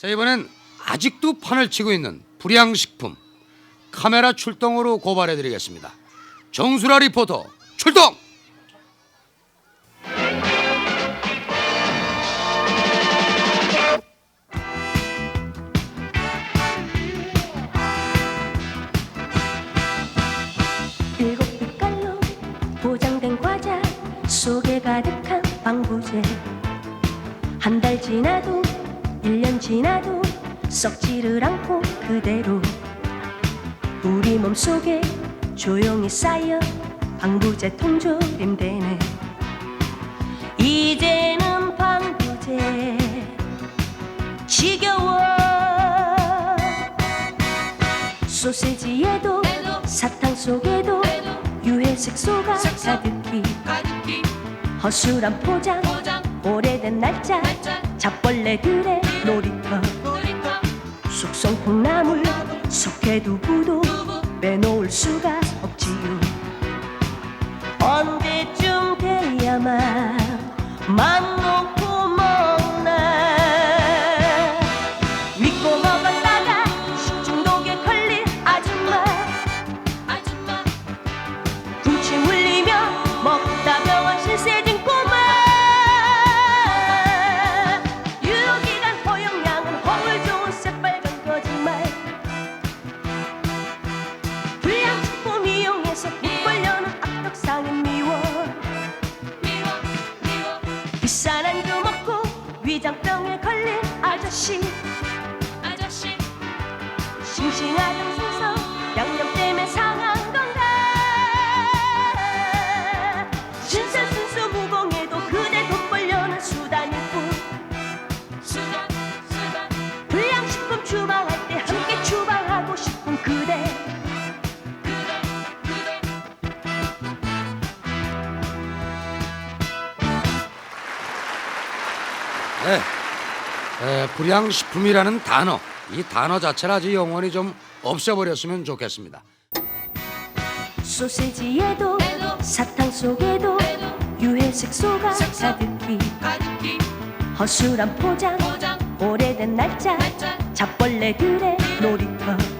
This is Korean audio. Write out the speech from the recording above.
자 이번엔 아직도 판을 치고 있는 불량식품 카메라 출동으로 고발해드리겠습니다. 정수라 리포터 출동! 속에 가득한 방부제 한 달 지나도 일년 지나도 썩지를 않고 그대로 우리 몸속에 조용히 쌓여 방부제 통조림 되네. 이제는 방부제 지겨워. 소세지에도 사탕 속에도 유해 색소가 가득히 허술한 포장 오래된 날짜 잡벌레들의 석회두부도 빼놓을 수가 없지요. 언제쯤 돼야만 맘놓 안주 먹고 위장병에 걸린 아저씨 네, 에, 불량식품이라는 단어 이 단어 자체를 아주 영원히 좀 없애버렸으면 좋겠습니다. 소세지에도 사탕 속에도 유해 색소가 가득히. 허술한 포장 오래된 날짜. 잡벌레들의 놀이터